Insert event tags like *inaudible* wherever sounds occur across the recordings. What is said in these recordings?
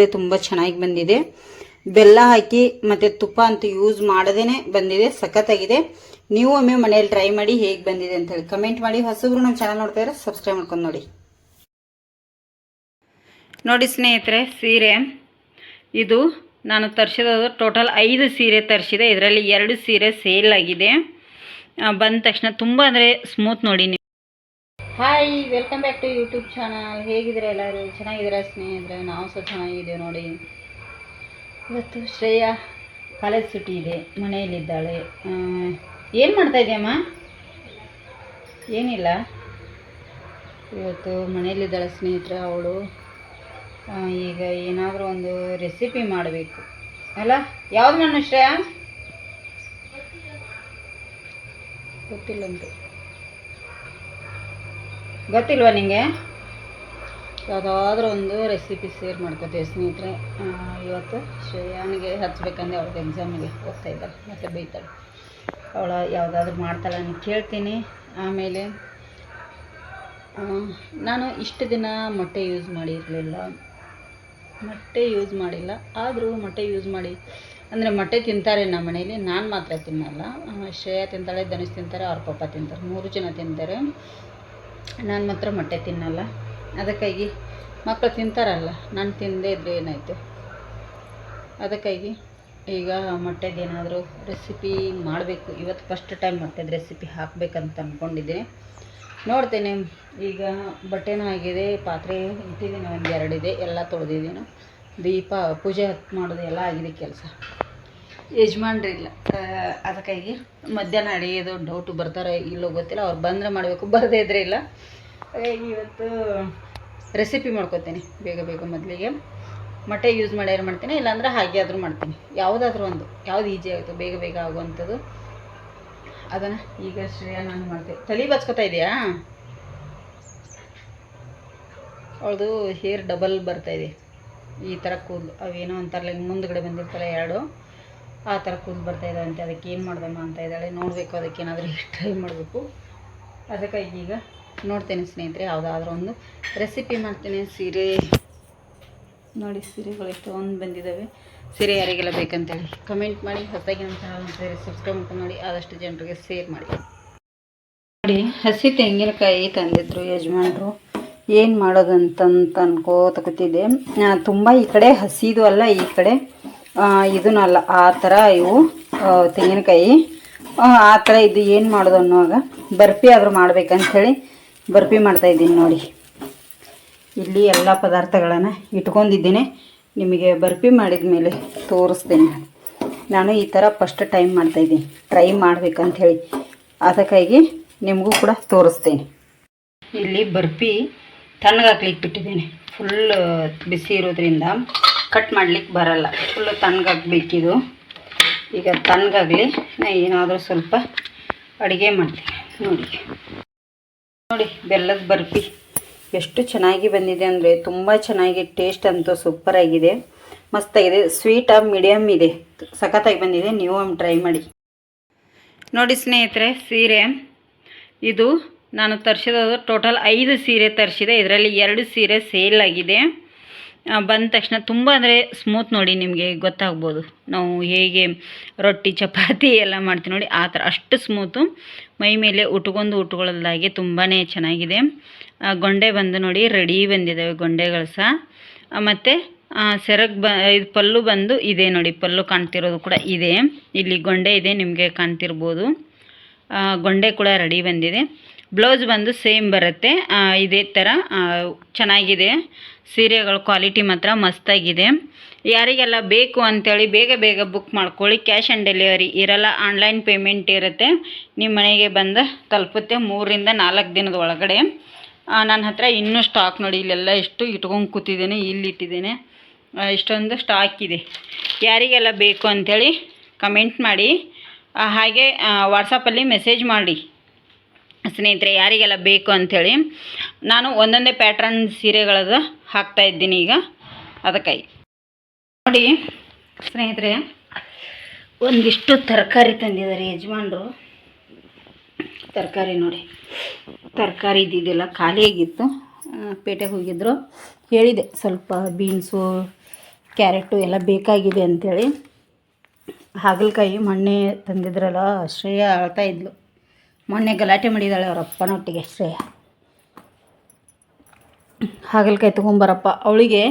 ಅಂದರೆ ತುಂಬ ಚೆನ್ನಾಗಿ ಬಂದಿದೆ. ಬೆಲ್ಲ ಹಾಕಿ ಮತ್ತು ತುಪ್ಪ ಅಂತೂ ಯೂಸ್ ಮಾಡದೇನೆ ಬಂದಿದೆ, ಸಖತ್ತಾಗಿದೆ. ನೀವು ಒಮ್ಮೆ ಮನೆಯಲ್ಲಿ ಟ್ರೈ ಮಾಡಿ ಹೇಗೆ ಬಂದಿದೆ ಅಂತ ಹೇಳಿ ಕಮೆಂಟ್ ಮಾಡಿ. ಹೊಸಬ್ರು ನಮ್ಮ ಚಾನಲ್ ನೋಡ್ತಾ ಇದ್ರೆ ಸಬ್ಸ್ಕ್ರೈಬ್ ಮಾಡ್ಕೊಂಡು ನೋಡಿ. ನೋಡಿ ಸ್ನೇಹಿತರೆ, ಸೀರೆ. ಇದು ನಾನು ತರಿಸಿರೋದು ಟೋಟಲ್ ಐದು ಸೀರೆ ತರಿಸಿದೆ. ಇದರಲ್ಲಿ ಎರಡು ಸೀರೆ ಸೇಲ್ ಆಗಿದೆ. ಬಂದ ತಕ್ಷಣ ತುಂಬ ಅಂದರೆ ಸ್ಮೂತ್ ನೋಡಿ hi welcome back to YouTube channel ಹೇಗಿದ್ರೆ ಎಲ್ಲರೂ? ಚೆನ್ನಾಗಿದ್ದೀರಾ ಸ್ನೇಹಿತರೆ? ನಾವು ಸಹ ಚೆನ್ನಾಗಿದ್ದೇವೆ ನೋಡಿ. ಇವತ್ತು ಶ್ರೇಯಾ ಕಾಲೇಜ್ ಸುಟಿ ಇದೆ, ಮನೆಯಲ್ಲಿದ್ದಾಳೆ. ಏನು ಮಾಡ್ತಾ ಇದೆಯಮ್ಮ ಏನಿಲ್ಲ. ಇವತ್ತು ಮನೆಯಲ್ಲಿದ್ದಾಳೆ ಸ್ನೇಹಿತರೆ ಅವಳು. ಈಗ ಏನಾದರೂ ಒಂದು ರೆಸಿಪಿ ಮಾಡಬೇಕು. ಅಲ್ಲ, ಯಾವ್ದು ಮಣ್ಣು ಶ್ರೇಯಾ? ಗೊತ್ತಿಲ್ಲಂತೆ ಗೊತ್ತಿಲ್ವಾ ನಿಮಗೆ ಯಾವುದಾದ್ರೂ ಒಂದು ರೆಸಿಪಿ ಶೇರ್ ಮಾಡ್ಕೋತೀವಿ ಸ್ನೇಹಿತರೆ. ಇವತ್ತು ಶ್ರೇಯಾನಿಗೆ ಹಚ್ಚಬೇಕಂದ್ರೆ ಅವ್ರದ್ದು ಎಕ್ಸಾಮಿಗೆ ಹೋಗ್ತಾ ಇದ್ದಾಳೆ, ಮತ್ತೆ ಬೈತಾಳೆ. ಅವಳ ಯಾವುದಾದ್ರೂ ಮಾಡ್ತಾಳೆ ಅಂತ ಕೇಳ್ತೀನಿ. ಆಮೇಲೆ ನಾನು ಇಷ್ಟು ದಿನ ಮೊಟ್ಟೆ ಯೂಸ್ ಮಾಡಿರಲಿಲ್ಲ. ಮೊಟ್ಟೆ ಯೂಸ್ ಮಾಡಿಲ್ಲ. ಆದರೂ ಮೊಟ್ಟೆ ಯೂಸ್ ಮಾಡಿ, ಅಂದರೆ ಮೊಟ್ಟೆ ತಿಂತಾರೆ ನಮ್ಮ ಮನೇಲಿ ನಾನು ಮಾತ್ರ ತಿನ್ನಲ್ಲ. ಶ್ರೇಯಾ ತಿಂತಾಳೆ, ಧನುಷ್ ತಿಂತಾರೆ, ಅವ್ರ ಪಪ್ಪ ತಿಂತಾರೆ. ಮೂರು ಜನ ತಿಂತಾರೆ. ನಾನು ಮಾತ್ರ ಮೊಟ್ಟೆ ತಿನ್ನಲ್ಲ. ಅದಕ್ಕಾಗಿ ಮಕ್ಕಳು ತಿಂತಾರಲ್ಲ, ನಾನು ತಿಂದೇ ಇದ್ದರೆ ಏನಾಯಿತು? ಅದಕ್ಕಾಗಿ ಈಗ ಮೊಟ್ಟೆದೇನಾದರೂ ರೆಸಿಪಿ ಮಾಡಬೇಕು. ಇವತ್ತು ಫಸ್ಟ್ ಟೈಮ್ ಮೊಟ್ಟೆದು ರೆಸಿಪಿ ಹಾಕಬೇಕಂತ ಅಂದ್ಕೊಂಡಿದ್ದೀನಿ ನೋಡ್ತೇನೆ, ಈಗ ಬಟ್ಟೆನೂ ಆಗಿದೆ, ಪಾತ್ರೆ ಇಟ್ಟಿದ್ದೀನಿ, ಒಂದು ಎರಡಿದೆ, ಎಲ್ಲ ತೊಳೆದಿದ್ದೀನಿ. ದೀಪ, ಪೂಜೆ ಮಾಡೋದು ಎಲ್ಲ ಆಗಿದೆ ಕೆಲಸ. ಯಜಮಾನ್ರಿಲ್ಲ. ಅದಕ್ಕಾಗಿ ಮಧ್ಯಾಹ್ನ ಅಡಿಗೆದು ಡೌಟು ಬರ್ತಾರೆ ಇಲ್ಲೋ ಗೊತ್ತಿಲ್ಲ. ಅವ್ರು ಬಂದರೆ ಮಾಡಬೇಕು, ಬರದೇ ಇದ್ರೆ ಇಲ್ಲ. ಹಾಗಾಗಿ ಇವತ್ತು ರೆಸಿಪಿ ಮಾಡ್ಕೊತೀನಿ, ಬೇಗ ಬೇಗ ಮೊದಲಿಗೆ. ಮೊಟ್ಟೆ ಯೂಸ್ ಮಾಡ್ಯಾರು ಮಾಡ್ತೀನಿ, ಇಲ್ಲಾಂದ್ರೆ ಹಾಗೆ ಆದರೂ ಮಾಡ್ತೀನಿ. ಯಾವುದಾದ್ರೂ ಒಂದು, ಯಾವ್ದು ಈಜಿ ಆಯಿತು, ಬೇಗ ಬೇಗ ಆಗುವಂಥದ್ದು. ಅದನ್ನು ಈಗ ಶ್ರೇಯಾ ನಾನು ಮಾಡ್ತೀನಿ ತಲೆ ಬಚ್ಕೋತಾ ಇದೆಯಾ? ಅವಳದು ಹೇರ್ ಡಬಲ್ ಬರ್ತಾ ಇದೆ. ಈ ಥರ ಕೂದಲು. ಅವೇನೋ ಅಂತಾರಲ್ಲ ಹಿಂಗೆ ಮುಂದ್ಗಡೆ ಬಂದಿರ್ತಾರೆ ಎರಡು. ಆ ಥರ ಕುಂದು ಬರ್ತಾ ಅಂತ. ಅದಕ್ಕೆ ಏನು ಮಾಡ್ದಮ್ಮ ಅಂತ ಇದ್ದಾಳೆ. ನೋಡಬೇಕು, ಅದಕ್ಕೆ ಏನಾದರೂ ಟ್ರೈ *laughs* ಮಾಡಬೇಕು. ಅದಕ್ಕಾಗಿ ಈಗ ನೋಡ್ತೇನೆ ಸ್ನೇಹಿತರೆ, ಯಾವುದಾದ್ರೂ ಒಂದು ರೆಸಿಪಿ ಮಾಡ್ತೇನೆ. ಸೀರೆ ನೋಡಿ, ಸೀರೆಗಳು ಎಷ್ಟೊಂದು ಬಂದಿದ್ದಾವೆ. ಸೀರೆ ಯಾರಿಗೆಲ್ಲ ಬೇಕಂತೇಳಿ ಕಮೆಂಟ್ ಮಾಡಿ. ಹೊಸದಾಗಿ ನಮ್ಮ ಚಾನಲ್ ಸೇರಿ ಸಬ್ಸ್ಕ್ರೈಬ್ ಮಾಡ್ಕೊಂಡು ನೋಡಿ. ಆದಷ್ಟು ಜನರಿಗೆ ಶೇರ್ ಮಾಡಿ. ನೋಡಿ, ಹಸಿ ತೆಂಗಿನಕಾಯಿ ತಂದಿದ್ರು ಯಜಮಾನರು. ಏನು ಮಾಡೋದಂತಂತ ಅನ್ಕೋತ ಕೂತಿದ್ದೆ. ತುಂಬ ಈ ಕಡೆ ಹಸಿದು ಅಲ್ಲ, ಈ ಕಡೆ ಆ, ಇದೂ ಅಲ್ಲ ಆ ಥರ ಇವು ತೆಂಗಿನಕಾಯಿ. ಆ, ಆ ಥರ ಇದು ಏನು ಮಾಡೋದು ಅನ್ನುವಾಗ ಬರ್ಫಿ ಆದರೂ ಮಾಡ್ಬೇಕಂಥೇಳಿ ಬರ್ಫಿ ಮಾಡ್ತಾಯಿದ್ದೀನಿ ನೋಡಿ. ಇಲ್ಲಿ ಎಲ್ಲ ಪದಾರ್ಥಗಳನ್ನು ಇಟ್ಕೊಂಡಿದ್ದೀನಿ. ನಿಮಗೆ ಬರ್ಫಿ ಮಾಡಿದ ಮೇಲೆ ತೋರಿಸ್ತೀನಿ. ನಾನು ಈ ಥರ ಫಸ್ಟ್ ಟೈಮ್ ಮಾಡ್ತಾಯಿದ್ದೀನಿ ಟ್ರೈ ಮಾಡ್ಬೇಕಂಥೇಳಿ. ಅದಕ್ಕಾಗಿ ನಿಮಗೂ ಕೂಡ ತೋರಿಸ್ತೇನೆ. ಇಲ್ಲಿ ಬರ್ಫಿ ತಣ್ಣಗಾಕ್ಲಿಕ್ಕೆ ಬಿಟ್ಟಿದ್ದೀನಿ ಫುಲ್ ಬಿಸಿ ಇರೋದ್ರಿಂದ. ಕಟ್ ಮಾಡ್ಲಿಕ್ಕೆ ಬರಲ್ಲ. ಫುಲ್ಲು ತಣ್ಣಗಾಗಬೇಕಿದು ಈಗ ತಣ್ಣಗಾಗಲಿ ನಾ ಏನಾದರೂ ಸ್ವಲ್ಪ ಅಡುಗೆ ಮಾಡ್ತೀನಿ. ನೋಡಿ. ನೋಡಿ, ಬೆಲ್ಲದ ಬರ್ಫಿ ಎಷ್ಟು ಚೆನ್ನಾಗಿ ಬಂದಿದೆ ಅಂದರೆ ತುಂಬ ಚೆನ್ನಾಗಿ ಟೇಸ್ಟ್ ಅಂತೂ ಸೂಪರಾಗಿದೆ ಮಸ್ತಾಗಿದೆ. ಸ್ವೀಟ ಮೀಡಿಯಮ್ ಇದೆ. ಸಖತ್ತಾಗಿ ಬಂದಿದೆ. ನೀವು ಒಮ್ಮೆ ಟ್ರೈ ಮಾಡಿ. ನೋಡಿ ಸ್ನೇಹಿತರೆ, ಸೀರೆ. ಇದು ನಾನು ತರಿಸಿದ ಟೋಟಲ್ ಐದು ಸೀರೆ ತರಿಸಿದೆ. ಇದರಲ್ಲಿ ಎರಡು ಸೀರೆ ಸೇಲ್ ಆಗಿದೆ. ಬಂದ ತಕ್ಷಣ ತುಂಬ ಅಂದರೆ ಸ್ಮೂತ್ ನೋಡಿ ನಿಮಗೆ ಗೊತ್ತಾಗ್ಬೋದು. ನಾವು ಹೇಗೆ ರೊಟ್ಟಿ, ಚಪಾತಿ ಎಲ್ಲ ಮಾಡ್ತೀವಿ ನೋಡಿ, ಆ ಥರ ಅಷ್ಟು ಸ್ಮೂತು ಮೈ ಮೇಲೆ ಉಟ್ಕೊಂಡು ಉಟ್ಕೊಳ್ಳೋದಾಗೆ ತುಂಬಾ ಚೆನ್ನಾಗಿದೆ. ಗೊಂಡೆ ಬಂದು ನೋಡಿ ರೆಡಿ ಬಂದಿದ್ದಾವೆ ಗೊಂಡೆಗಳು ಸಹ. ಮತ್ತು ಸೆರಗ್ ಬ, ಇದು ಪಲ್ಲು ಬಂದು ಇದೆ ನೋಡಿ, ಪಲ್ಲು ಕಾಣ್ತಿರೋದು ಕೂಡ ಇದೆ. ಇಲ್ಲಿ ಗೊಂಡೆ ಇದೆ, ನಿಮಗೆ ಕಾಣ್ತಿರ್ಬೋದು. ಗೊಂಡೆ ಕೂಡ ರೆಡಿ ಬಂದಿದೆ. ಬ್ಲೌಸ್ ಬಂದು ಸೇಮ್ ಬರುತ್ತೆ. ಇದೇ ಥರ ಚೆನ್ನಾಗಿದೆ. ಸೀರೆಗಳ ಕ್ವಾಲಿಟಿ ಮಾತ್ರ ಮಸ್ತಾಗಿದೆ. ಯಾರಿಗೆಲ್ಲ ಬೇಕು ಅಂಥೇಳಿ ಬೇಗ ಬೇಗ ಬುಕ್ ಮಾಡ್ಕೊಳ್ಳಿ. ಕ್ಯಾಶ್ ಆನ್ ಡೆಲಿವರಿ ಇರಲ್ಲ ಆನ್ಲೈನ್ ಪೇಮೆಂಟ್ ಇರುತ್ತೆ. ನಿಮ್ಮ ಮನೆಗೆ ಬಂದು ತಲುಪುತ್ತೆ ಮೂರರಿಂದ ನಾಲ್ಕು ದಿನದ ಒಳಗಡೆ. ನನ್ನ ಹತ್ರ ಇನ್ನೂ ಸ್ಟಾಕ್ ನೋಡಿ, ಇಲ್ಲೆಲ್ಲ ಎಷ್ಟು ಇಟ್ಕೊಂಡು ಕೂತಿದ್ದೇನೆ, ಇಲ್ಲಿ ಇಟ್ಟಿದ್ದೇನೆ. ಇಷ್ಟೊಂದು ಸ್ಟಾಕ್ ಇದೆ. ಯಾರಿಗೆಲ್ಲ ಬೇಕು ಅಂಥೇಳಿ ಕಮೆಂಟ್ ಮಾಡಿ. ಹಾಗೆ ವಾಟ್ಸಪ್ಪಲ್ಲಿ ಮೆಸೇಜ್ ಮಾಡಿ. ಸ್ನೇಹಿತರೆ, ಯಾರಿಗೆಲ್ಲ ಬೇಕು ಅಂಥೇಳಿ ನಾನು ಒಂದೊಂದೇ ಪ್ಯಾಟ್ರನ್ ಸೀರೆಗಳದು ಹಾಕ್ತಾ ಇದ್ದೀನಿ ಈಗ. ಅದಕ್ಕಾಗಿ ನೋಡಿ ಸ್ನೇಹಿತರೆ, ಒಂದಿಷ್ಟು ತರಕಾರಿ ತಂದಿದ್ದಾರೆ ಯಜಮಾನ್ರು. ತರಕಾರಿ ನೋಡಿ, ತರಕಾರಿ ಇದ್ದಿದ್ದೆಲ್ಲ ಖಾಲಿಯಾಗಿತ್ತು ಪೇಟೆಗೆ ಹೋಗಿದ್ರು. ಹೇಳಿದೆ, ಸ್ವಲ್ಪ ಬೀನ್ಸು, ಕ್ಯಾರೆಟು ಎಲ್ಲ ಬೇಕಾಗಿದೆ ಅಂಥೇಳಿ. ಹಾಗಲಕಾಯಿ ಮೊನ್ನೆ ತಂದಿದ್ರಲ್ಲ, ಶ್ರೇಯ ಅಳ್ತಾ ಇದ್ಲು. ಮೊನ್ನೆ ಗಲಾಟೆ ಮಾಡಿದ್ದಾಳೆ ಅವ್ರ ಅಪ್ಪನೊಟ್ಟಿಗೆ ಶ್ರೇಯ ಹಾಗಲಕಾಯಿ ತೊಗೊಂಬರಪ್ಪ. ಅವಳಿಗೆ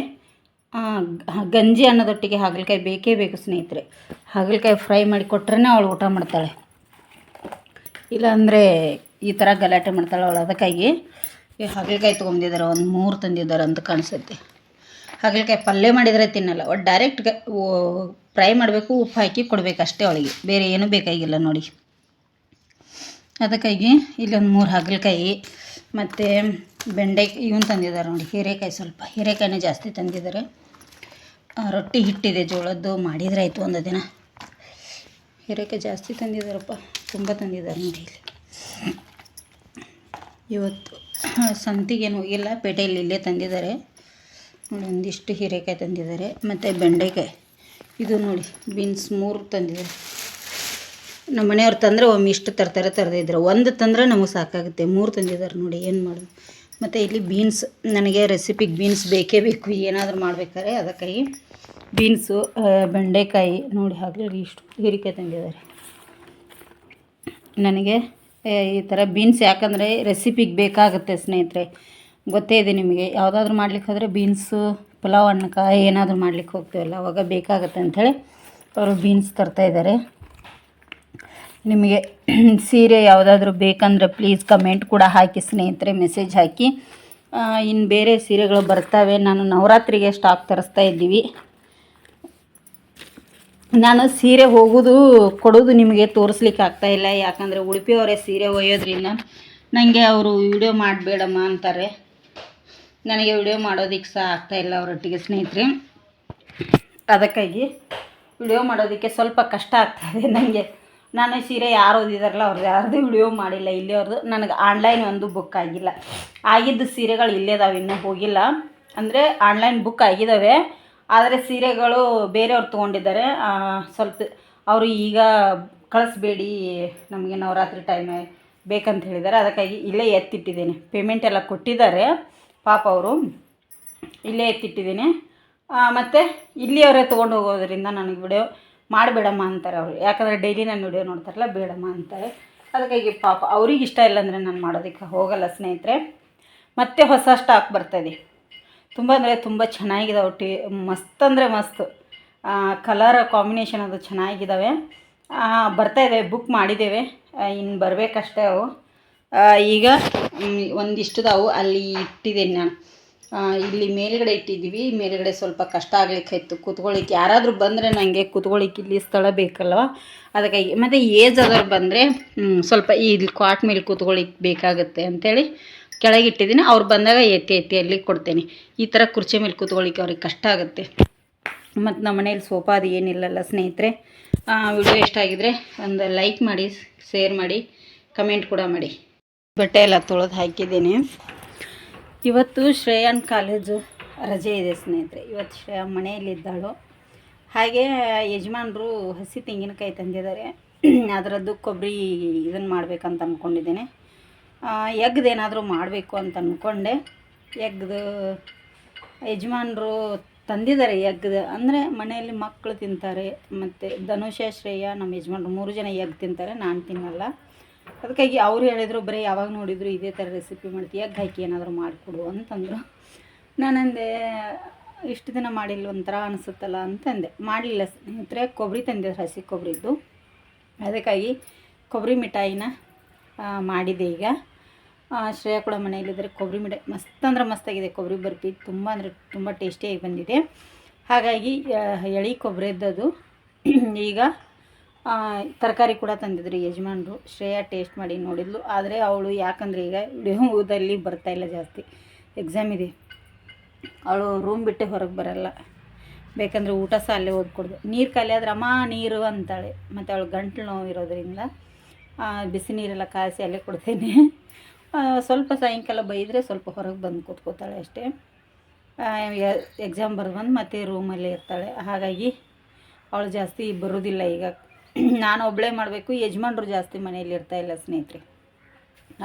ಗಂಜಿ ಅನ್ನೋದೊಟ್ಟಿಗೆ ಹಾಗಲಕಾಯಿ ಬೇಕೇ ಬೇಕು ಸ್ನೇಹಿತರೆ. ಹಾಗಲಕಾಯಿ ಫ್ರೈ ಮಾಡಿ ಕೊಟ್ರೆ ಅವಳು ಊಟ ಮಾಡ್ತಾಳೆ. ಇಲ್ಲಾಂದರೆ ಈ ಥರ ಗಲಾಟೆ ಮಾಡ್ತಾಳೆ ಅವಳು. ಅದಕ್ಕಾಗಿ ಹಾಗಲಕಾಯಿ ತೊಗೊಂಡಿದ್ದಾರೆ ಒಂದು ಮೂರು ತಂದಿದ್ದಾರೆ ಅಂತ ಕಾಣಿಸುತ್ತೆ. ಹಾಗಲಕಾಯಿ ಪಲ್ಯ ಮಾಡಿದರೆ ತಿನ್ನಲ್ಲ. ಒಟ್ಟು ಡೈರೆಕ್ಟ್ ಫ್ರೈ ಮಾಡಬೇಕು, ಉಪ್ಪು ಹಾಕಿ ಕೊಡಬೇಕಷ್ಟೇ ಅವಳಿಗೆ. ಬೇರೆ ಏನೂ ಬೇಕಾಗಿಲ್ಲ ನೋಡಿ. ಅದಕ್ಕಾಗಿ ಇಲ್ಲೊಂದು ಮೂರು ಹಾಗಲಕಾಯಿ, ಮತ್ತು ಬೆಂಡೆ, ಇವನು ತಂದಿದ್ದಾರೆ ನೋಡಿ, ಹೀರೆಕಾಯಿ ಸ್ವಲ್ಪ, ಹೀರೆಕಾಯಿನೇ ಜಾಸ್ತಿ ತಂದಿದ್ದಾರೆ ರೊಟ್ಟಿ ಹಿಟ್ಟಿದೆ ಜೋಳದ್ದು ಮಾಡಿದರೆ ಆಯಿತು ಒಂದು ದಿನ. ಹೀರೆಕಾಯಿ ಜಾಸ್ತಿ ತಂದಿದ್ದಾರಪ್ಪ ತುಂಬ ತಂದಿದ್ದಾರೆ ನೋಡಿ ಇಲ್ಲಿ. ಇವತ್ತು ಸಂತಿಗೇನು ಹೋಗಿಲ್ಲ, ಪೇಟೆಯಲ್ಲಿ ಇಲ್ಲೇ ತಂದಿದ್ದಾರೆ. ನೋಡಿ, ಒಂದಿಷ್ಟು ಹೀರೆಕಾಯಿ ತಂದಿದ್ದಾರೆ, ಮತ್ತು ಬೆಂಡೆಕಾಯಿ. ಇದು ನೋಡಿ, ಬೀನ್ಸ್ ಮೂರು ತಂದಿದ್ದಾರೆ. ನಮ್ಮ ಮನೆಯವ್ರು ತಂದರೆ ಒಮ್ಮೆ ಇಷ್ಟು ತರ್ತಾರೆ ತರದಿದ್ರು ಒಂದು ತಂದರೆ ನಮಗೆ ಸಾಕಾಗುತ್ತೆ. ಮೂರು ತಂದಿದ್ದಾರೆ ನೋಡಿ, ಏನು ಮಾಡೋದು? ಮತ್ತು ಇಲ್ಲಿ ಬೀನ್ಸ್, ನನಗೆ ರೆಸಿಪಿಗೆ ಬೀನ್ಸ್ ಬೇಕೇ ಬೇಕು. ಏನಾದರೂ ಮಾಡ್ಬೇಕಾದ್ರೆ ಅದಕ್ಕಾಗಿ ಬೀನ್ಸು ಬೆಂಡೆಕಾಯಿ ನೋಡಿ ಹಾಗಲಿ ಇಷ್ಟು ಹೀರಿಕಾಯಿ ತಂದಿದ್ದಾರೆ. ನನಗೆ ಈ ಥರ ಬೀನ್ಸ್ ಯಾಕಂದರೆ ರೆಸಿಪಿಗೆ ಬೇಕಾಗುತ್ತೆ ಸ್ನೇಹಿತರೆ. ಗೊತ್ತೇ ಇದೆ ನಿಮಗೆ. ಯಾವುದಾದ್ರೂ ಮಾಡ್ಲಿಕ್ಕೆ ಹೋದರೆ ಬೀನ್ಸು, ಪಲಾವ್ ಅನ್ನಕ್ಕೆ ಏನಾದರೂ ಮಾಡ್ಲಿಕ್ಕೆ ಹೋಗ್ತೀವಲ್ಲ, ಅವಾಗ ಬೇಕಾಗುತ್ತೆ ಅಂಥೇಳಿ ಅವರು ಬೀನ್ಸ್ ತರ್ತಾಯಿದ್ದಾರೆ ನಿಮಗೆ *clears throat* ಸೀರೆ ಯಾವುದಾದ್ರೂ ಬೇಕಂದ್ರೆ ಪ್ಲೀಸ್ ಕಮೆಂಟ್ ಕೂಡ ಹಾಕಿ, ಸ್ನೇಹಿತರೆ ಮೆಸೇಜ್ ಹಾಕಿ. ಇನ್ನು ಬೇರೆ ಸೀರೆಗಳು ಬರ್ತವೆ. ನಾನು ನವರಾತ್ರಿಗೆ ಸ್ಟಾಕ್ ತರಿಸ್ತಾ ಇದ್ದೀವಿ. ನಾನು ಸೀರೆ ಹೋಗೋದು, ಕೊಡೋದು ನಿಮಗೆ ತೋರಿಸ್ಲಿಕ್ಕೆ ಆಗ್ತಾಯಿಲ್ಲ ಯಾಕಂದರೆ ಉಡುಪಿಯವರೇ ಸೀರೆ ಒಯ್ಯೋದ್ರಿಂದ ನನಗೆ ಅವರು ವಿಡಿಯೋ ಮಾಡಬೇಡಮ್ಮ ಅಂತಾರೆ. ನನಗೆ ವಿಡಿಯೋ ಮಾಡೋದಕ್ಕೆ ಸಹ ಆಗ್ತಾಯಿಲ್ಲ ಅವರೊಟ್ಟಿಗೆ, ಸ್ನೇಹಿತರೆ. ಅದಕ್ಕಾಗಿ ವಿಡಿಯೋ ಮಾಡೋದಕ್ಕೆ ಸ್ವಲ್ಪ ಕಷ್ಟ ಆಗ್ತಾಯಿದೆ ನನಗೆ ನಾನು ಸೀರೆ ಯಾರು ಓದಿದಾರಲ್ಲ ಅವ್ರದ್ದು ಯಾರ್ದು ವಿಡಿಯೋ ಮಾಡಿಲ್ಲ, ಇಲ್ಲೇ ಅವ್ರದ್ದು ನನಗೆ ಆನ್ಲೈನ್ ಒಂದು ಬುಕ್ ಆಗಿಲ್ಲ. ಆಗಿದ್ದ ಸೀರೆಗಳು ಇಲ್ಲೇ ಅದಾವೆ, ಇನ್ನೂ ಹೋಗಿಲ್ಲ. ಅಂದರೆ ಆನ್ಲೈನ್ ಬುಕ್ ಆಗಿದ್ದಾವೆ ಆದರೆ ಸೀರೆಗಳು ಬೇರೆಯವ್ರು ತೊಗೊಂಡಿದ್ದಾರೆ. ಸ್ವಲ್ಪ ಅವರು ಈಗ ಕಳಿಸ್ಬೇಡಿ, ನಮಗೆ ನವರಾತ್ರಿ ಟೈಮ್ ಬೇಕಂತ ಹೇಳಿದ್ದಾರೆ. ಅದಕ್ಕಾಗಿ ಇಲ್ಲೇ ಎತ್ತಿಟ್ಟಿದ್ದೀನಿ. ಪೇಮೆಂಟ್ ಎಲ್ಲ ಕೊಟ್ಟಿದ್ದಾರೆ ಪಾಪ ಅವರು. ಇಲ್ಲೇ ಎತ್ತಿಟ್ಟಿದ್ದೀನಿ. ಮತ್ತು ಇಲ್ಲಿಯವರೇ ತೊಗೊಂಡು ಹೋಗೋದ್ರಿಂದ ನನಗೆ ವಿಡಿಯೋ ಮಾಡಬೇಡಮ್ಮ ಅಂತಾರೆ ಅವರು. ಯಾಕಂದರೆ ಡೈಲಿ ನಾನು ವಿಡಿಯೋ ನೋಡ್ತಾರಲ್ಲ ಬೇಡಮ್ಮ ಅಂತಾರೆ. ಅದಕ್ಕಾಗಿ ಪಾಪ ಅವ್ರಿಗೆ ಇಷ್ಟ ಇಲ್ಲ ಅಂದರೆ ನಾನು ಮಾಡೋದಕ್ಕೆ ಹೋಗಲ್ಲ ಸ್ನೇಹಿತರೆ. ಮತ್ತೆ ಹೊಸ ಸ್ಟಾಕ್ ಬರ್ತಾಯಿದೆ ತುಂಬ ಅಂದರೆ ತುಂಬ ಚೆನ್ನಾಗಿದಾವೆ ಟಿ ಮಸ್ತ್ ಅಂದರೆ ಮಸ್ತ್. ಕಲರ್ ಕಾಂಬಿನೇಷನ್ ಅದು ಚೆನ್ನಾಗಿದ್ದಾವೆ ಆ, ಬರ್ತಾ ಇದೆ ಬುಕ್ ಮಾಡಿದ್ದೇವೆ. ಇನ್ನು ಬರಬೇಕಷ್ಟೇ ಅವು. ಈಗ ಒಂದಿಷ್ಟು ಒಂದಿಷ್ಟುದಾವು ಅಲ್ಲಿ ಇಟ್ಟಿದ್ದೀನಿ ನಾನು. ಇಲ್ಲಿ ಮೇಲ್ಗಡೆ ಇಟ್ಟಿದ್ದೀವಿ. ಮೇಲ್ಗಡೆ ಸ್ವಲ್ಪ ಕಷ್ಟ ಆಗ್ಲಿಕ್ಕೆ ಇತ್ತು. ಕೂತ್ಕೊಳ್ಳಿಕ್ಕೆ ಯಾರಾದರೂ ಬಂದರೆ ನನಗೆ ಕೂತ್ಕೊಳ್ಳಿಕ್ಕೆ ಇಲ್ಲಿ ಸ್ಥಳ ಬೇಕಲ್ವ? ಅದಕ್ಕಾಗಿ ಮತ್ತು ಏಜ್ ಆದವ್ರು ಬಂದರೆ ಸ್ವಲ್ಪ ಈ ಇಲ್ಲಿ ಕ್ವಾಟ್ ಮೇಲೆ ಕೂತ್ಕೊಳ್ಳಿಕ್ಕೆ ಬೇಕಾಗುತ್ತೆ ಅಂಥೇಳಿ ಕೆಳಗಿಟ್ಟಿದ್ದೀನಿ. ಅವ್ರು ಬಂದಾಗ ಎತ್ತಿ ಎತ್ತಿ ಅಲ್ಲಿ ಕೊಡ್ತೇನೆ. ಈ ಥರ ಕುರ್ಚಿ ಮೇಲೆ ಕೂತ್ಕೊಳ್ಳಿಕ್ಕೆ ಅವ್ರಿಗೆ ಕಷ್ಟ ಆಗುತ್ತೆ. ಮತ್ತು ನಮ್ಮ ಮನೇಲಿ ಸೋಫಾ ಅದು ಏನಿಲ್ಲಲ್ಲ ಸ್ನೇಹಿತರೆ. ವಿಡಿಯೋ ಇಷ್ಟ ಆಗಿದ್ರೆ ಒಂದು ಲೈಕ್ ಮಾಡಿ ಶೇರ್ ಮಾಡಿ ಕಮೆಂಟ್ ಕೂಡ ಮಾಡಿ. ಬಟ್ಟೆ ಎಲ್ಲ ತೊಳೆದು ಹಾಕಿದ್ದೀನಿ. ಇವತ್ತು ಶ್ರೇಯನ್ ಕಾಲೇಜು ರಜೆ ಇದೆ ಸ್ನೇಹಿತರೆ. ಇವತ್ತು ಶ್ರೇಯಾ ಮನೆಯಲ್ಲಿದ್ದಾಳು ಹಾಗೆ ಯಜಮಾನರು ಹಸಿ ತೆಂಗಿನಕಾಯಿ ತಂದಿದ್ದಾರೆ. ಅದರದ್ದು ಕೊಬ್ಬರಿ ಇದನ್ನು ಮಾಡ್ಬೇಕಂತ ಅಂದ್ಕೊಂಡಿದ್ದೇನೆ ಎಗ್ದೇನಾದರೂ ಮಾಡಬೇಕು ಅಂತ ಅಂದ್ಕೊಂಡೆ ಎಗ್ದು ಯಜಮಾನರು ತಂದಿದ್ದಾರೆ ಎಗ್ದು. ಅಂದರೆ ಮನೆಯಲ್ಲಿ ಮಕ್ಕಳು ತಿಂತಾರೆ. ಮತ್ತು ಧನುಷ, ಶ್ರೇಯ, ನಮ್ಮ ಯಜಮಾನ್ರು ಮೂರು ಜನ ಎಗ್ ತಿಂತಾರೆ. ನಾನು ತಿನ್ನಲ್ಲ. ಅದಕ್ಕಾಗಿ ಅವ್ರು ಹೇಳಿದರು, ಬರೀ ಯಾವಾಗ ನೋಡಿದ್ರು ಇದೇ ಥರ ರೆಸಿಪಿ ಮಾಡ್ತೀಯ? ಗಾಯಕಿ ಏನಾದರೂ ಮಾಡಿಕೊಡು, ಅಂತಂದರು. ನಾನಂದೆ, ಇಷ್ಟು ದಿನ ಮಾಡಿಲ್ಲ, ಒಂಥರ ಅನಿಸುತ್ತಲ್ಲ, ಅಂತಂದೆ. ಮಾಡಲಿಲ್ಲ ಸ್ನೇಹಿತರೆ ಕೊಬ್ಬರಿ ತಂದೆ ಹಸಿ ಕೊಬ್ಬರಿದ್ದು ಅದಕ್ಕಾಗಿ ಕೊಬ್ಬರಿ ಮಿಠಾಯಿನ ಮಾಡಿದೆ ಈಗ. ಶ್ರೇಯಾ ಕೂಡ ಮನೆಯಲ್ಲಿದ್ದರೆ. ಕೊಬ್ಬರಿ ಮಿಠಾಯಿ ಮಸ್ತ್ ಅಂದ್ರೆ ಮಸ್ತಾಗಿದೆ. ಕೊಬ್ಬರಿ ಬರ್ಫಿ ತುಂಬ ಅಂದರೆ ತುಂಬ ಟೇಸ್ಟಿಯಾಗಿ ಬಂದಿದೆ. ಹಾಗಾಗಿ ಎಳಿ ಕೊಬ್ಬರಿದ್ದದು ಈಗ ತರಕಾರಿ ಕೂಡ ತಂದಿದ್ರು ಯಜಮಾನರು. ಶ್ರೇಯಾ ಟೇಸ್ಟ್ ಮಾಡಿ ನೋಡಿದ್ಲು. ಆದರೆ ಅವಳು ಯಾಕಂದರೆ ಈಗ ವಿಡಿಯೋದಲ್ಲಿ ಬರ್ತಾ ಇಲ್ಲ ಜಾಸ್ತಿ. ಎಕ್ಸಾಮ್ ಇದೆ. ಅವಳು ರೂಮ್ ಬಿಟ್ಟೆ ಹೊರಗೆ ಬರಲ್ಲ. ಬೇಕಂದರೆ ಊಟ ಸಹ ಅಲ್ಲೇ ಓದ್ಕೊಡ್ದು. ನೀರು ಖಾಲಿ ಆದ್ರೆ, ಅಮ್ಮ, ನೀರು ಅಂತಾಳೆ. ಮತ್ತು ಅವಳು ಗಂಟ್ಲು ನೋವು ಇರೋದರಿಂದ ಬಿಸಿ ನೀರೆಲ್ಲ ಕಾಯಿಸಿ ಅಲ್ಲೇ ಕೊಡ್ತೇನೆ. ಸ್ವಲ್ಪ ಸಾಯಂಕಾಲ ಬೈದರೆ ಸ್ವಲ್ಪ ಹೊರಗೆ ಬಂದು ಕೂತ್ಕೋತಾಳೆ ಅಷ್ಟೇ. ಎಕ್ಸಾಮ್ ಬರೆದು ಮತ್ತೆ ರೂಮಲ್ಲೇ ಇರ್ತಾಳೆ. ಹಾಗಾಗಿ ಅವಳು ಜಾಸ್ತಿ ಬರೋದಿಲ್ಲ ಈಗ. ನಾನು ಒಬ್ಬಳೇ ಮಾಡಬೇಕು, ಯಜಮಾನ್ರು ಜಾಸ್ತಿ ಮನೆಯಲ್ಲಿ ಇರ್ತಾ ಇಲ್ಲ ಸ್ನೇಹಿತರೆ.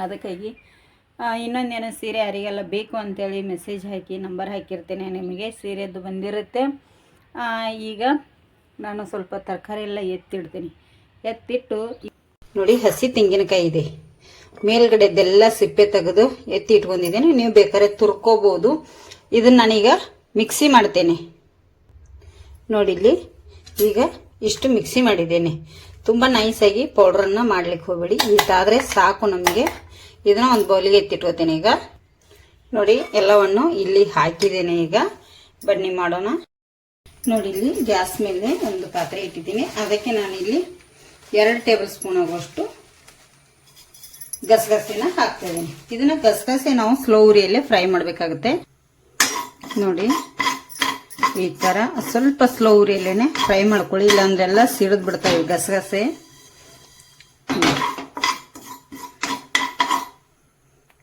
ಅದಕ್ಕಾಗಿ ಇನ್ನೊಂದೇನೋ ಸೀರೆ ಯಾರಿಗೆಲ್ಲ ಬೇಕು ಅಂತೇಳಿ ಮೆಸೇಜ್ ಹಾಕಿ ನಂಬರ್ ಹಾಕಿರ್ತೇನೆ, ನಿಮಗೆ ಸೀರೆದ್ದು ಬಂದಿರುತ್ತೆ. ಈಗ ನಾನು ಸ್ವಲ್ಪ ತರಕಾರಿ ಎಲ್ಲ ಎತ್ತಿಡ್ತೀನಿ. ಎತ್ತಿಟ್ಟು, ನೋಡಿ ಹಸಿ ತೆಂಗಿನಕಾಯಿ ಇದೆ. ಮೇಲ್ಗಡೆದೆಲ್ಲ ಸಿಪ್ಪೆ ತೆಗೆದು ಎತ್ತಿ ಇಟ್ಕೊಂಡಿದ್ದೀನಿ ನೀವು ಬೇಕಾದ್ರೆ ತುರ್ಕೋಬೋದು. ಇದನ್ನ ನಾನೀಗ ಮಿಕ್ಸಿ ಮಾಡ್ತೇನೆ. ನೋಡಿಲ್ಲಿ ಈಗ ಇಷ್ಟು ಮಿಕ್ಸಿ ಮಾಡಿದ್ದೀನಿ. ತುಂಬ ನೈಸಾಗಿ ಪೌಡ್ರನ್ನು ಮಾಡ್ಲಿಕ್ಕೆ ಹೋಗಬೇಡಿ. ಇಷ್ಟಾದರೆ ಸಾಕು ನಮಗೆ. ಇದನ್ನ ಒಂದು ಬೌಲಿಗೆ ಎತ್ತಿಟ್ಕೋತೇನೆ ಈಗ. ನೋಡಿ, ಎಲ್ಲವನ್ನು ಇಲ್ಲಿ ಹಾಕಿದ್ದೇನೆ ಈಗ. ಬನ್ನಿ ಮಾಡೋಣ. ನೋಡಿ, ಇಲ್ಲಿ ಗ್ಯಾಸ್ ಮೇಲೆ ಒಂದು ಪಾತ್ರೆ ಇಟ್ಟಿದ್ದೀನಿ. ಅದಕ್ಕೆ ನಾನಿಲ್ಲಿ ಎರಡು ಟೇಬಲ್ ಸ್ಪೂನ್ ಆಗುವಷ್ಟು ಗಸಗಸೆನ ಹಾಕ್ತಾ ಇದ್ದೀನಿ. ಇದನ್ನ ಗಸಗಸೆ ನಾವು ಸ್ಲೋ ಉರಿಯಲ್ಲೇ ಫ್ರೈ ಮಾಡಬೇಕಾಗುತ್ತೆ. ನೋಡಿ. ಈ ಥರ ಸ್ವಲ್ಪ ಸ್ಲೋ ಉರಿಯಲ್ಲೇನೆ ಫ್ರೈ ಮಾಡ್ಕೊಳ್ಳಿ, ಇಲ್ಲಾಂದ್ರೆಲ್ಲ ಸಿಡಿದು ಬಿಡ್ತಾವೆ ಗಸಗಸೆ.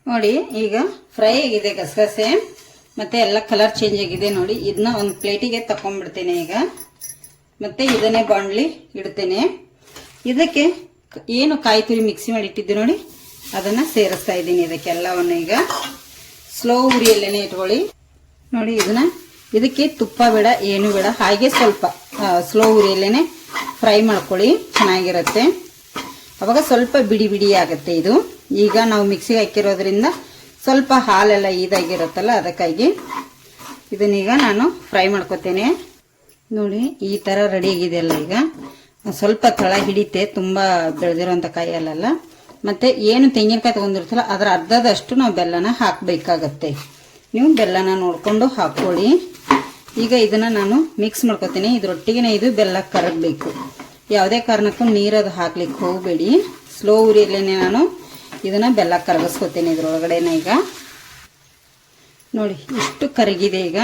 ನೋಡಿ, ಈಗ ಫ್ರೈ ಆಗಿದೆ ಗಸಗಸೆ. ಮತ್ತೆ ಎಲ್ಲ ಕಲರ್ ಚೇಂಜ್ ಆಗಿದೆ ನೋಡಿ. ಇದನ್ನ ಒಂದು ಪ್ಲೇಟಿಗೆ ತಕೊಂಡ್ಬಿಡ್ತೇನೆ ಈಗ. ಮತ್ತೆ ಇದನ್ನೇ ಬಾಂಡ್ಲಿ ಇಡ್ತೇನೆ. ಇದಕ್ಕೆ ಏನು ಕಾಯಿ ತುರಿ ಮಿಕ್ಸಿ ಮಾಡಿ ಇಟ್ಟಿದ್ದೆ ನೋಡಿ, ಅದನ್ನ ಸೇರಿಸ್ತಾ ಇದ್ದೀನಿ ಇದಕ್ಕೆಲ್ಲವನ್ನು ಈಗ. ಸ್ಲೋ ಉರಿಯಲ್ಲೇನೆ ಇಟ್ಕೊಳ್ಳಿ. ನೋಡಿ, ಇದನ್ನ ಇದಕ್ಕೆ ತುಪ್ಪ ಬೇಡ, ಏನು ಬೇಡ, ಹಾಗೆ ಸ್ವಲ್ಪ ಸ್ಲೋ ಉರಿಯಲ್ಲೇ ಫ್ರೈ ಮಾಡ್ಕೊಳ್ಳಿ, ಚೆನ್ನಾಗಿರುತ್ತೆ. ಅವಾಗ ಸ್ವಲ್ಪ ಬಿಡಿ ಬಿಡಿ ಆಗುತ್ತೆ ಇದು. ಈಗ ನಾವು ಮಿಕ್ಸಿಗೆ ಹಾಕಿರೋದ್ರಿಂದ ಸ್ವಲ್ಪ ಹಾಲೆಲ್ಲ ಇದಾಗಿರುತ್ತಲ್ಲ, ಅದಕ್ಕಾಗಿ ಇದನ್ನೀಗ ನಾನು ಫ್ರೈ ಮಾಡ್ಕೊತೇನೆ. ನೋಡಿ, ಈ ಥರ ರೆಡಿ ಆಗಿದೆಯಲ್ಲ ಈಗ. ಸ್ವಲ್ಪ ತಳ ಹಿಡಿತೆ, ತುಂಬ ಬೆಳೆದಿರೋಂಥ ಕಾಯಲ್ಲೆಲ್ಲ ಮತ್ತೆ ಏನು ತೆಂಗಿನಕಾಯಿ ತೊಗೊಂಡಿರ್ತಲ್ಲ ಅದರ ಅರ್ಧದಷ್ಟು ನಾವು ಬೆಲ್ಲನ ಹಾಕಬೇಕಾಗತ್ತೆ. ನೀವು ಬೆಲ್ಲನ ನೋಡಿಕೊಂಡು ಹಾಕ್ಕೊಳ್ಳಿ. ಈಗ ಇದನ್ನ ನಾನು ಮಿಕ್ಸ್ ಮಾಡ್ಕೊತೀನಿ. ಇದರೊಟ್ಟಿಗೆ ಇದು ಬೆಲ್ಲ ಕರಗಬೇಕು. ಯಾವುದೇ ಕಾರಣಕ್ಕೂ ನೀರದು ಹಾಕ್ಲಿಕ್ಕೆ ಹೋಗಬೇಡಿ. ಸ್ಲೋ ಉರಿಯಲ್ಲೇ ನಾನು ಇದನ್ನು ಬೆಲ್ಲ ಕರಗಿಸ್ಕೊತೀನಿ ಇದ್ರೊಳಗಡೆನ ಈಗ. ನೋಡಿ, ಇಷ್ಟು ಕರಗಿದೆ ಈಗ.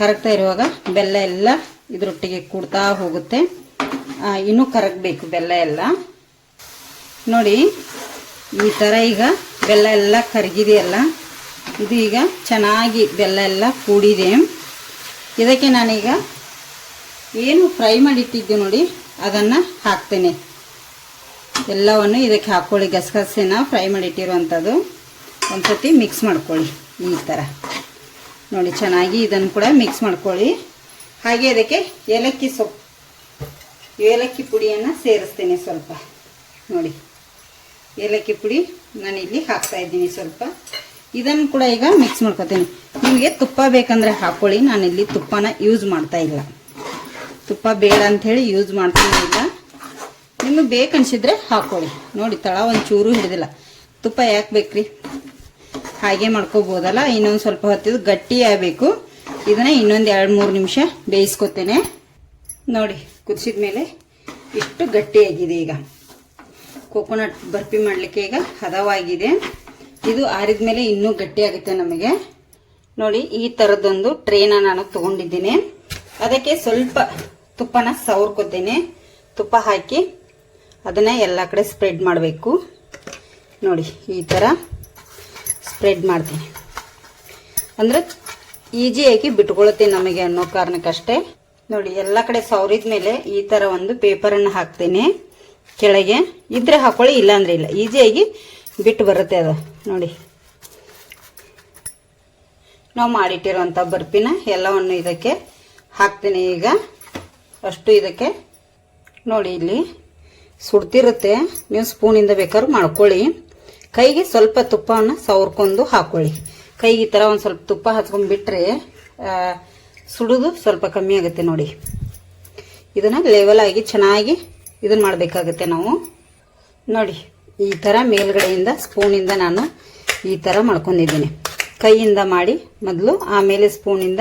ಕರಗ್ತಾ ಇರುವಾಗ ಬೆಲ್ಲ ಎಲ್ಲ ಇದರೊಟ್ಟಿಗೆ ಕೂಡ್ತಾ ಹೋಗುತ್ತೆ. ಇನ್ನೂ ಕರಗಬೇಕು ಬೆಲ್ಲ ಎಲ್ಲ. ನೋಡಿ, ಈ ಥರ ಈಗ ಬೆಲ್ಲ ಎಲ್ಲ ಕರಗಿದೆಯಲ್ಲ. ಇದು ಈಗ ಚೆನ್ನಾಗಿ ಬೆಲ್ಲ ಎಲ್ಲ ಕೂಡಿದೆ. ಇದಕ್ಕೆ ನಾನೀಗ ಏನು ಫ್ರೈ ಮಾಡಿಟ್ಟಿದ್ದೆ ನೋಡಿ, ಅದನ್ನು ಹಾಕ್ತೇನೆ. ಎಲ್ಲವನ್ನು ಇದಕ್ಕೆ ಹಾಕ್ಕೊಳ್ಳಿ ಗಸಗಸೆನ ಫ್ರೈ ಮಾಡಿಟ್ಟಿರುವಂಥದ್ದು. ಒಂದ್ಸತಿ ಮಿಕ್ಸ್ ಮಾಡ್ಕೊಳ್ಳಿ ಈ ಥರ ನೋಡಿ, ಚೆನ್ನಾಗಿ ಇದನ್ನು ಕೂಡ ಮಿಕ್ಸ್ ಮಾಡ್ಕೊಳ್ಳಿ. ಹಾಗೆ ಅದಕ್ಕೆ ಏಲಕ್ಕಿ ಸೊಪ್ಪು ಏಲಕ್ಕಿ ಪುಡಿಯನ್ನು ಸೇರಿಸ್ತೇನೆ ಸ್ವಲ್ಪ. ನೋಡಿ, ಏಲಕ್ಕಿ ಪುಡಿ ನಾನು ಇಲ್ಲಿ ಹಾಕ್ತಾ ಇದ್ದೀನಿ ಸ್ವಲ್ಪ. ಇದನ್ನು ಕೂಡ ಈಗ ಮಿಕ್ಸ್ ಮಾಡ್ಕೊತೀನಿ. ನಿಮಗೆ ತುಪ್ಪ ಬೇಕಂದ್ರೆ ಹಾಕ್ಕೊಳ್ಳಿ ನಾನಿಲ್ಲಿ ತುಪ್ಪನ ಯೂಸ್ ಮಾಡ್ತಾ ಇಲ್ಲ. ತುಪ್ಪ ಬೇಡ ಅಂಥೇಳಿ ಯೂಸ್ ಮಾಡ್ತಾ ಇಲ್ಲ. ನಿಮಗೆ ಬೇಕನ್ಸಿದ್ರೆ ಹಾಕ್ಕೊಳ್ಳಿ ನೋಡಿ, ತಳ ಒಂದು ಚೂರು ಹಿಡಿದಿಲ್ಲ. ತುಪ್ಪ ಯಾಕೆ ಬೇಕ್ರಿ? ಹಾಗೆ ಮಾಡ್ಕೋಬೋದಲ್ಲ. ಇನ್ನೊಂದು ಸ್ವಲ್ಪ ಹೊತ್ತಿದ್ದು ಗಟ್ಟಿ ಆಗಬೇಕು. ಇದನ್ನ ಇನ್ನೊಂದು ಎರಡು ಮೂರು ನಿಮಿಷ ಬೇಯಿಸ್ಕೊತೇನೆ. ನೋಡಿ, ಕುದಿಸಿದ ಮೇಲೆ ಇಷ್ಟು ಗಟ್ಟಿಯಾಗಿದೆ ಈಗ. ಕೋಕೋನಟ್ ಬರ್ಫಿ ಮಾಡಲಿಕ್ಕೆ ಈಗ ಹದವಾಗಿದೆ. ಇದು ಆರಿದ ಮೇಲೆ ಇನ್ನೂ ಗಟ್ಟಿಯಾಗುತ್ತೆ ನಮಗೆ. ನೋಡಿ, ಈ ಥರದ್ದೊಂದು ಟ್ರೇನ ನಾನು ತಗೊಂಡಿದ್ದೀನಿ. ಅದಕ್ಕೆ ಸ್ವಲ್ಪ ತುಪ್ಪನ ಸವರ್ಕೋತೇನೆ. ತುಪ್ಪ ಹಾಕಿ ಅದನ್ನ ಎಲ್ಲ ಕಡೆ ಸ್ಪ್ರೆಡ್ ಮಾಡಬೇಕು. ನೋಡಿ, ಈ ಥರ ಸ್ಪ್ರೆಡ್ ಮಾಡ್ತೀನಿ. ಅಂದರೆ ಈಸಿಯಾಗಿ ಬಿಟ್ಕೊಳತ್ತೆ ನಮಗೆ ಅನ್ನೋ ಕಾರಣಕ್ಕಷ್ಟೇ. ನೋಡಿ, ಎಲ್ಲ ಕಡೆ ಸವರಿದ ಮೇಲೆ ಈ ಥರ ಒಂದು ಪೇಪರನ್ನು ಹಾಕ್ತೀನಿ. ಕೆಳಗೆ ಇದ್ರೆ ಹಾಕೊಳ್ಳಿ ಇಲ್ಲ. ಅಂದ್ರೆ ಇಲ್ಲ ಈಸಿಯಾಗಿ ಬಿಟ್ಟು ಬರುತ್ತೆ ಅದು. ನೋಡಿ. ನಾವು ಮಾಡಿಟ್ಟಿರುವಂಥ ಬರ್ಪಿನ ಎಲ್ಲವನ್ನು ಇದಕ್ಕೆ ಹಾಕ್ತೀನಿ ಈಗ. ಅಷ್ಟು ಇದಕ್ಕೆ ನೋಡಿ ಇಲ್ಲಿ ಸುಡ್ತಿರುತ್ತೆ. ನೀವು ಸ್ಪೂನಿಂದ ಬೇಕಾದ್ರೂ ಮಾಡ್ಕೊಳ್ಳಿ. ಕೈಗೆ ಸ್ವಲ್ಪ ತುಪ್ಪವನ್ನು ಸವರ್ಕೊಂಡು ಹಾಕೊಳ್ಳಿ. ಕೈಗೆ ಈ ಥರ ಒಂದು ಸ್ವಲ್ಪ ತುಪ್ಪ ಹಚ್ಕೊಂಡ್ಬಿಟ್ರೆ ಸುಡೋದು ಸ್ವಲ್ಪ ಕಮ್ಮಿ ಆಗುತ್ತೆ ನೋಡಿ. ಇದನ್ನು ಲೆವೆಲ್ ಆಗಿ ಚೆನ್ನಾಗಿ ಇದನ್ನು ಮಾಡಬೇಕಾಗುತ್ತೆ ನಾವು. ನೋಡಿ, ಈ ಥರ ಮೇಲ್ಗಡೆಯಿಂದ ಸ್ಪೂನಿಂದ ನಾನು ಈ ಥರ ಮಾಡ್ಕೊಂಡಿದ್ದೀನಿ. ಕೈಯಿಂದ ಮಾಡಿ ಮೊದಲು, ಆಮೇಲೆ ಸ್ಪೂನಿಂದ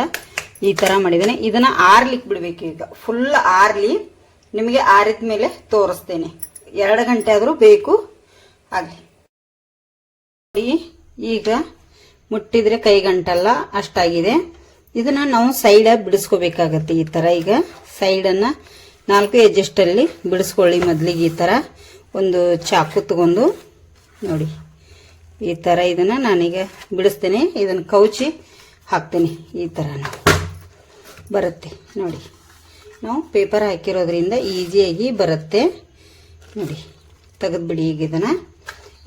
ಈ ಥರ ಮಾಡಿದ್ದೇನೆ. ಇದನ್ನು ಆರ್ಲಿಕ್ಕೆ ಬಿಡಬೇಕು ಈಗ. ಫುಲ್ ಆರ್ಲಿ ನಿಮಗೆ ಆರಿದ ಮೇಲೆ ತೋರಿಸ್ತೇನೆ. ಎರಡು ಗಂಟೆ ಆದರೂ ಬೇಕು. ಆಗಲಿ ಈಗ ಮುಟ್ಟಿದ್ರೆ ಕೈ ಗಂಟಲ್ಲ, ಅಷ್ಟಾಗಿದೆ. ಇದನ್ನ ನಾವು ಸೈಡ ಬಿಡಿಸ್ಕೋಬೇಕಾಗತ್ತೆ ಈ ಥರ ಈಗ. ಸೈಡನ್ನು ನಾಲ್ಕು ಎಜ್ಜೆಸ್ಟಲ್ಲಿ ಬಿಡಿಸ್ಕೊಳ್ಳಿ ಮೊದಲಿಗೆ ಈ ಥರ ಒಂದು ಚಾಕು ತಗೊಂಡು ನೋಡಿ. ಈ ಥರ ಇದನ್ನು ನಾನೀಗ ಬಿಡಿಸ್ತೀನಿ. ಇದನ್ನು ಕೌಚಿ ಹಾಕ್ತೀನಿ ಈ ಥರ ಬರುತ್ತೆ. ನೋಡಿ. ನಾವು ಪೇಪರ್ ಹಾಕಿರೋದ್ರಿಂದ ಈಸಿಯಾಗಿ ಬರುತ್ತೆ. ನೋಡಿ. ತೆಗೆದ್ಬಿಡಿ ಈಗ ಇದನ್ನು.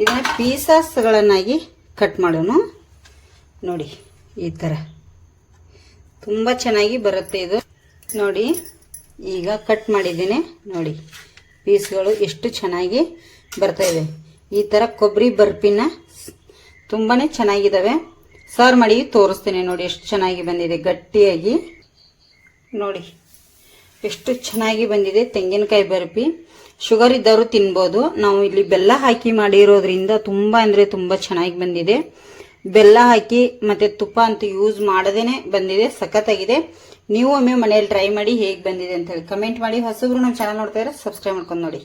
ಇದನ್ನು ಪೀಸಸ್ಗಳನ್ನಾಗಿ ಕಟ್ ಮಾಡೋಣ ನೋಡಿ. ಈ ಥರ ತುಂಬ ಚೆನ್ನಾಗಿ ಬರುತ್ತೆ ಇದು. ನೋಡಿ. ಈಗ ಕಟ್ ಮಾಡಿದ್ದೀನಿ. ನೋಡಿ. ಪೀಸ್ಗಳು ಎಷ್ಟು ಚೆನ್ನಾಗಿ ಬರ್ತಾಯಿವೆ ಈ ಥರ ಕೊಬ್ಬರಿ ಬರ್ಫಿನ ತುಂಬಾ ಚೆನ್ನಾಗಿದ್ದಾವೆ ಸಾರು ಮಾಡಿ ತೋರಿಸ್ತೀನಿ ನೋಡಿ ಎಷ್ಟು ಚೆನ್ನಾಗಿ ಬಂದಿದೆ, ಗಟ್ಟಿಯಾಗಿ. ನೋಡಿ, ಎಷ್ಟು ಚೆನ್ನಾಗಿ ಬಂದಿದೆ ತೆಂಗಿನಕಾಯಿ ಬರ್ಫಿ ಶುಗರ್ ಇದ್ದವರು ತಿನ್ಬೋದು. ನಾವು ಇಲ್ಲಿ ಬೆಲ್ಲ ಹಾಕಿ ಮಾಡಿರೋದ್ರಿಂದ ತುಂಬ ಅಂದರೆ ತುಂಬ ಚೆನ್ನಾಗಿ ಬಂದಿದೆ. ಬೆಲ್ಲ ಹಾಕಿ ಮತ್ತು ತುಪ್ಪ ಅಂತ ಯೂಸ್ ಮಾಡದೇನೆ ಬಂದಿದೆ, ಸಖತ್ತಾಗಿದೆ. ನೀವು ಒಮ್ಮೆ ಮನೆಯಲ್ಲಿ ಟ್ರೈ ಮಾಡಿ ಹೇಗೆ ಬಂದಿದೆ ಅಂತ ಹೇಳಿ. ಕಮೆಂಟ್ ಮಾಡಿ. ಹೊಸಬ್ರು ನಮ್ಮ ಚಾನಲ್ ನೋಡ್ತಾ ಇದ್ರೆ ಸಬ್ಸ್ಕ್ರೈಬ್ ಮಾಡ್ಕೊಂಡು ನೋಡಿ.